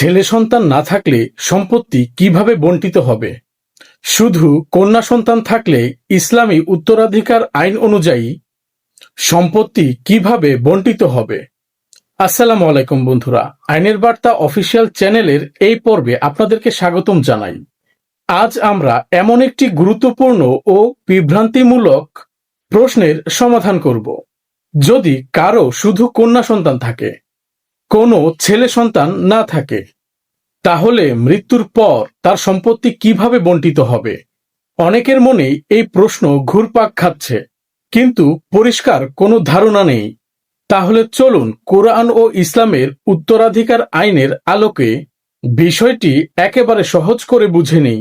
ছেলে সন্তান না থাকলে সম্পত্তি কীভাবে বন্টিত হবে? শুধু কন্যা সন্তান থাকলে ইসলামী উত্তরাধিকার আইন অনুযায়ী সম্পত্তি কীভাবে বন্টিত হবে? আসসালামু আলাইকুম বন্ধুরা, আইনের বার্তা অফিসিয়াল চ্যানেলের এই পর্বে আপনাদেরকে স্বাগতম জানাই। আজ আমরা এমন একটি গুরুত্বপূর্ণ ও বিভ্রান্তিমূলক প্রশ্নের সমাধান করব। যদি কারও শুধু কন্যা সন্তান থাকে কোনো ছেলে সন্তান না থাকে, তাহলে মৃত্যুর পর তার সম্পত্তি কীভাবে বন্টিত হবে? অনেকের মনেই এই প্রশ্ন ঘুরপাক খাচ্ছে, কিন্তু পরিষ্কার কোনো ধারণা নেই। তাহলে চলুন কোরআন ও ইসলামের উত্তরাধিকার আইনের আলোকে বিষয়টি একেবারে সহজ করে বুঝে নেই।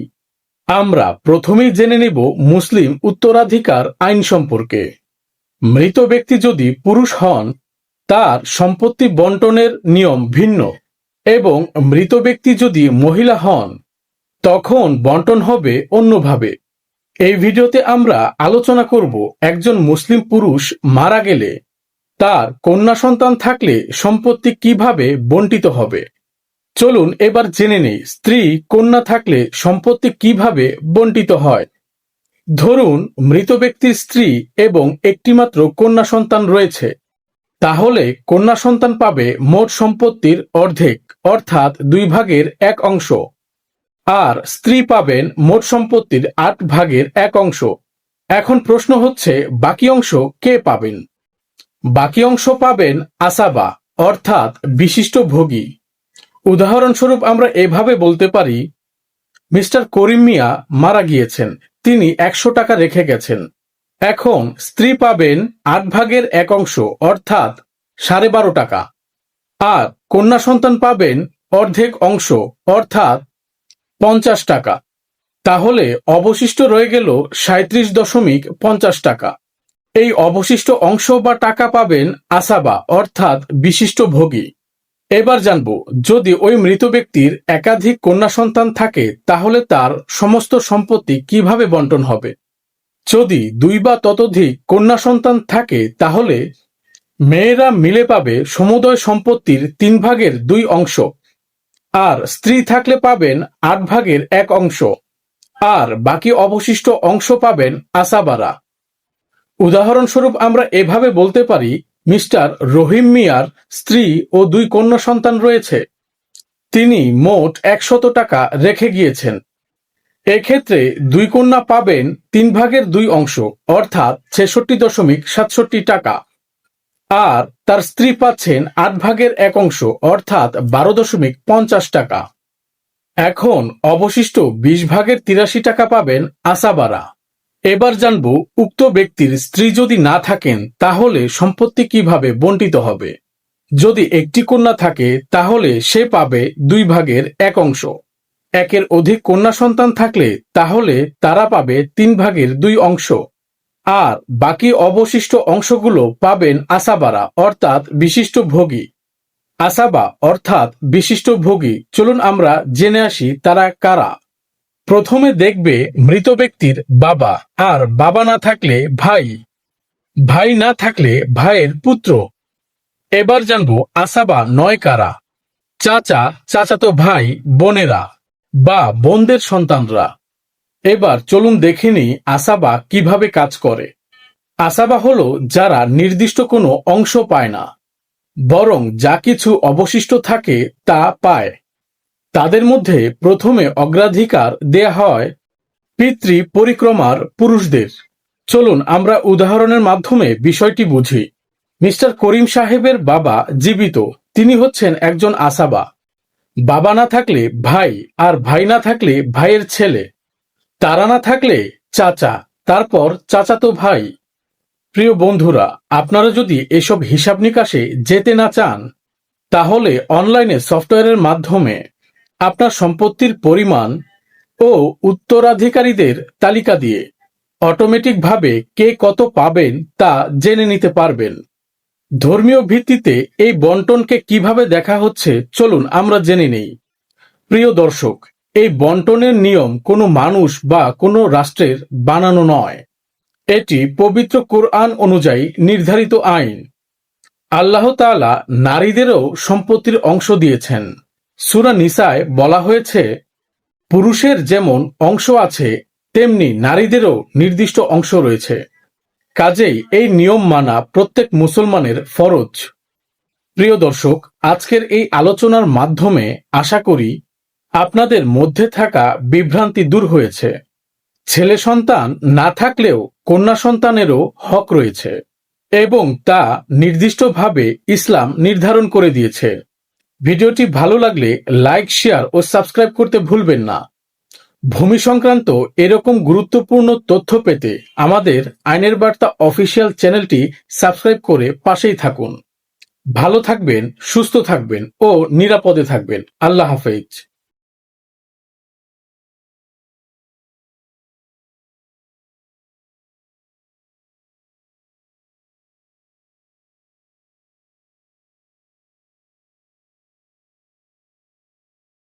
আমরা প্রথমেই জেনে নেব মুসলিম উত্তরাধিকার আইন সম্পর্কে। মৃত ব্যক্তি যদি পুরুষ হন তার সম্পত্তি বন্টনের নিয়ম ভিন্ন এবং মৃত ব্যক্তি যদি মহিলা হন, তখন বন্টন হবে অন্যভাবে। এই ভিডিওতে আমরা আলোচনা করব একজন মুসলিম পুরুষ মারা গেলে তার কন্যা সন্তান থাকলে সম্পত্তি কীভাবে বন্টিত হবে। চলুন এবার জেনে নেই, স্ত্রী, কন্যা থাকলে সম্পত্তি কীভাবে বন্টিত হয়। ধরুন, মৃত ব্যক্তির স্ত্রী এবং একটিমাত্র কন্যা সন্তান রয়েছে। তাহলে কন্যা সন্তান পাবে মোট সম্পত্তির অর্ধেক, অর্থাৎ দুই ভাগের এক অংশ। আর স্ত্রী পাবেন মোট সম্পত্তির আট ভাগের এক অংশ। এখন প্রশ্ন হচ্ছে, বাকি অংশ কে পাবেন? বাকি অংশ পাবেন আসাবা, অর্থাৎ বিশিষ্ট ভোগী। উদাহরণস্বরূপ আমরা এভাবে বলতে পারি, মিস্টার করিম মিয়া মারা গিয়েছেন, তিনি একশো টাকা রেখে গেছেন। এখন স্ত্রী পাবেন আট ভাগের এক অংশ, অর্থাৎ সাড়ে বারো টাকা। আর কন্যা সন্তান পাবেন অর্ধেক অংশ, অর্থাৎ পঞ্চাশ টাকা। তাহলে অবশিষ্ট রয়ে গেল সাঁত্রিশ দশমিক পঞ্চাশ টাকা। এই অবশিষ্ট অংশ বা টাকা পাবেন আসাবা অর্থাৎ বিশিষ্ট ভোগী। এবার জানব, যদি ওই মৃত ব্যক্তির একাধিক কন্যা সন্তান থাকে, তাহলে তার সমস্ত সম্পত্তি কীভাবে বন্টন হবে? যদি দুই বা ততোধিক কন্যা সন্তান থাকে, তাহলে মেয়েরা মিলে পাবে সমুদয় সম্পত্তির তিন ভাগের দুই অংশ। আর স্ত্রী থাকলে পাবেন আট ভাগের এক অংশ। আর বাকি অবশিষ্ট অংশ পাবেন আসাবারা। উদাহরণস্বরূপ আমরা এভাবে বলতে পারি, মিস্টার রহিম মিয়ার স্ত্রী ও দুই কন্যা সন্তান রয়েছে। তিনি মোট একশত টাকা রেখে গিয়েছেন। এক্ষেত্রে দুই কন্যা পাবেন তিন ভাগের দুই অংশ, অর্থাৎ ছেষট্টি দশমিক সাতষট্টি টাকা। আর তার স্ত্রী পাচ্ছেন আট ভাগের এক অংশ, অর্থাৎ বারো দশমিক পঞ্চাশ টাকা। এখন অবশিষ্ট বিশ ভাগের তিরাশি টাকা পাবেন আসাবারা এবার জানব উক্ত ব্যক্তির স্ত্রী যদি না থাকেন, তাহলে সম্পত্তি কীভাবে বন্টিত হবে? যদি একটি কন্যা থাকে, তাহলে সে পাবে দুই ভাগের এক অংশ। একের অধিক কন্যা সন্তান থাকলে তাহলে তারা পাবে তিন ভাগের দুই অংশ। আর বাকি অবশিষ্ট অংশগুলো পাবেন আসাবারা, অর্থাৎ বিশিষ্ট ভোগী। আসাবা, অর্থাৎ বিশিষ্ট ভোগী। চলুন আমরা জেনে আসি তারা কারা। প্রথমে দেখবে মৃত ব্যক্তির বাবা, আর বাবা না থাকলে ভাই। ভাই না থাকলে ভাইয়ের পুত্র। এবার জানব আসাবা নয় কারা। চাচা, চাচাতো ভাই, বোনেরা। বা বোনদের সন্তানরা। এবার চলুন দেখে নিই আসাবা কীভাবে কাজ করে। আসাবা হলো যারা নির্দিষ্ট কোনো অংশ পায় না, বরং যা কিছু অবশিষ্ট থাকে তা পায়। তাদের মধ্যে প্রথমে অগ্রাধিকার দেয়া হয় পিতৃ পরিক্রমার পুরুষদের। চলুন আমরা উদাহরণের মাধ্যমে বিষয়টি বুঝি। মিস্টার করিম সাহেবের বাবা জীবিত, তিনি হচ্ছেন একজন আসাবা। বাবা না থাকলে ভাই আর ভাই না থাকলে ভাইয়ের ছেলে। তারা না থাকলে চাচা, তারপর চাচাতো ভাই। প্রিয় বন্ধুরা, আপনারা যদি এসব হিসাব নিকাশে যেতে না চান, তাহলে অনলাইনে সফটওয়্যারের মাধ্যমে আপনার সম্পত্তির পরিমাণ ও উত্তরাধিকারীদের তালিকা দিয়ে অটোমেটিকভাবে কে কত পাবেন তা জেনে নিতে পারবেন। ধর্মীয় ভিত্তিতে এই বন্টনকে কীভাবে দেখা হচ্ছে, চলুন আমরা জেনে নেই। প্রিয় দর্শক, এই বন্টনের নিয়ম কোনো মানুষ বা কোনো রাষ্ট্রের বানানো নয়। এটি পবিত্র কোরআন অনুযায়ী নির্ধারিত আইন। আল্লাহ তাআলা নারীদেরও সম্পত্তির অংশ দিয়েছেন। সুরা নিসায় বলা হয়েছে, পুরুষের যেমন অংশ আছে, তেমনি নারীদেরও নির্দিষ্ট অংশ রয়েছে। কাজেই এই নিয়ম মানা প্রত্যেক মুসলমানের ফরজ। প্রিয় দর্শক, আজকের এই আলোচনার মাধ্যমে আশা করি আপনাদের মধ্যে থাকা বিভ্রান্তি দূর হয়েছে। ছেলে সন্তান না থাকলেও কন্যা সন্তানেরও হক রয়েছে এবং তা নির্দিষ্টভাবে ইসলাম নির্ধারণ করে দিয়েছে। ভিডিওটি ভালো লাগলে লাইক, শেয়ার ও সাবস্ক্রাইব করতে ভুলবেন না। ভূমি সংক্রান্ত এরকম গুরুত্বপূর্ণ তথ্য পেতে আমাদের আইনের বার্তা অফিসিয়াল চ্যানেলটি সাবস্ক্রাইব করে পাশেই থাকুন। ভালো থাকবেন, সুস্থ থাকবেন ও নিরাপদে থাকবেন। আল্লাহ হাফেজ।